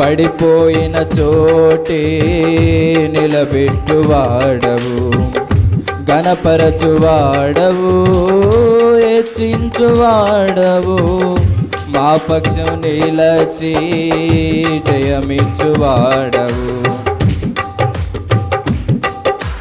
పడిపోయిన చోటే నిలబెట్టువాడవు గణపరచువాడవు హెచ్చించువాడవు. మా పక్షం నిలచి జయమిచ్చువాడవు.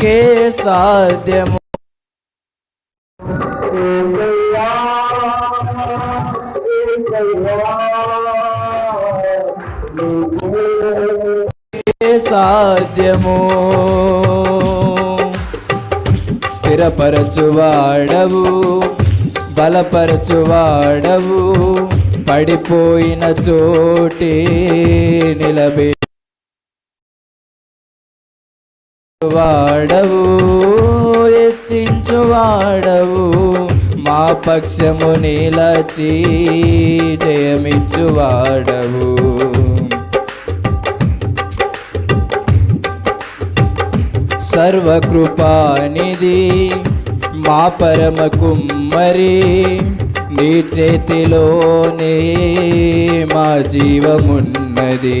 నీకే సాధ్యము సాధ్యము స్థిరపరచువాడవు బలపరచువాడవు పడిపోయిన చోటే నిలబే వాడవు హెచ్చించువాడవు మా పక్షము నిలచి జయమిచ్చువాడవు. సర్వకృపానిది మా పరమ కుమ్మరి నీ చేతిలోనే మా జీవమున్నది.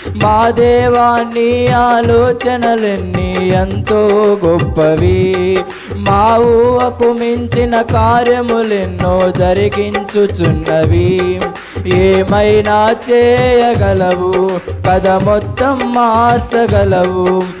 మా దేవాన్ని ఆలోచనలన్నీ ఎంతో గొప్పవి. మా ఊవకు మించిన కార్యములెన్నో జరిగించుచున్నవి. ఏమైనా చేయగలవు? కథ మొత్తం మార్చగలవు.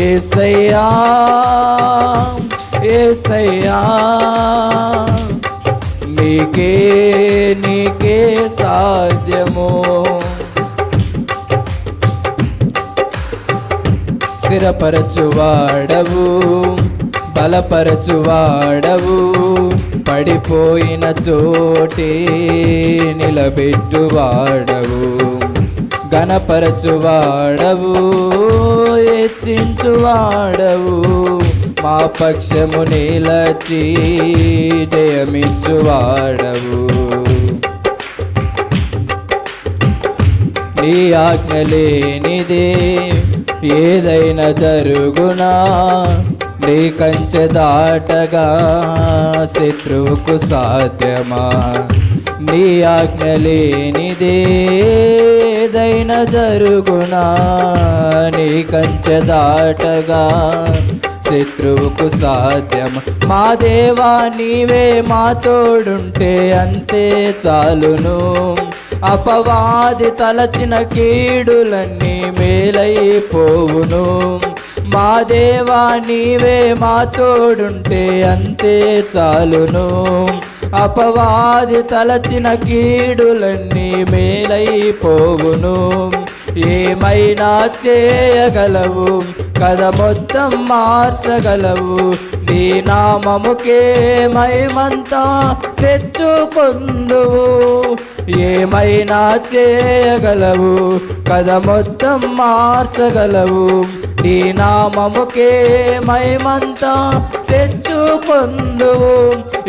ఏసయ్యా ఏసయ్యా నీకే నీకే సాధ్యము. స్థిరపరచువాడవు బలపరచువాడవు పడిపోయిన చోటే నిలబెట్టువాడవు. గణపరచువాడవు హెచ్చించువాడవు మా పక్షము నిలచి జయమించువాడవు నీ ఆజ్ఞ లేనిదే ఏదైనా జరుగునా? నీ కంచె దాటగా శత్రువుకు సాధ్యమా? నీ ఆజ్ఞ లేనిదేదైన జరుగునా? నీ కంచె దాటగా శత్రువుకు సాధ్యం. మా దేవా నీవే మా తోడుంటే అంతే చాలును. అపవాది తలచిన కీడులన్నీ మేలైపోవును. మా దేవా నీవే మా తోడుంటే అంతే చాలును. అపవాది తలచిన కీడులన్నీ మేలైపోవును. ఏమైనా చేయగలవు? కథ మొత్తం మార్చగలవు. నీ నామముకే మహిమంతా తెచ్చుకుందువు. ఏమైనా చేయగలవు? కథ మొత్తం మార్చగలవు. నీ నామముకే మహిమంతా తెచ్చుకుందువు.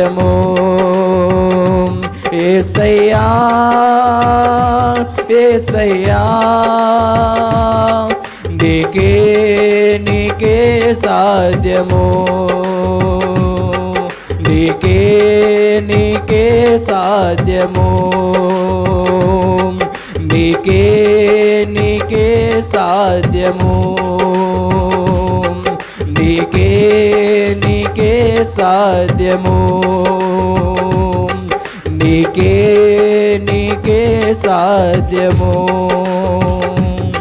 సాధ్యము ఏసయ్యా ఏసయ్యా నీకే నీకే సాధ్యము నీకే నీకే సాధ్యము నీకే నీకే సాధ్యము నీకే నీకే సాధ్యము నీకే నీకే సాధ్యము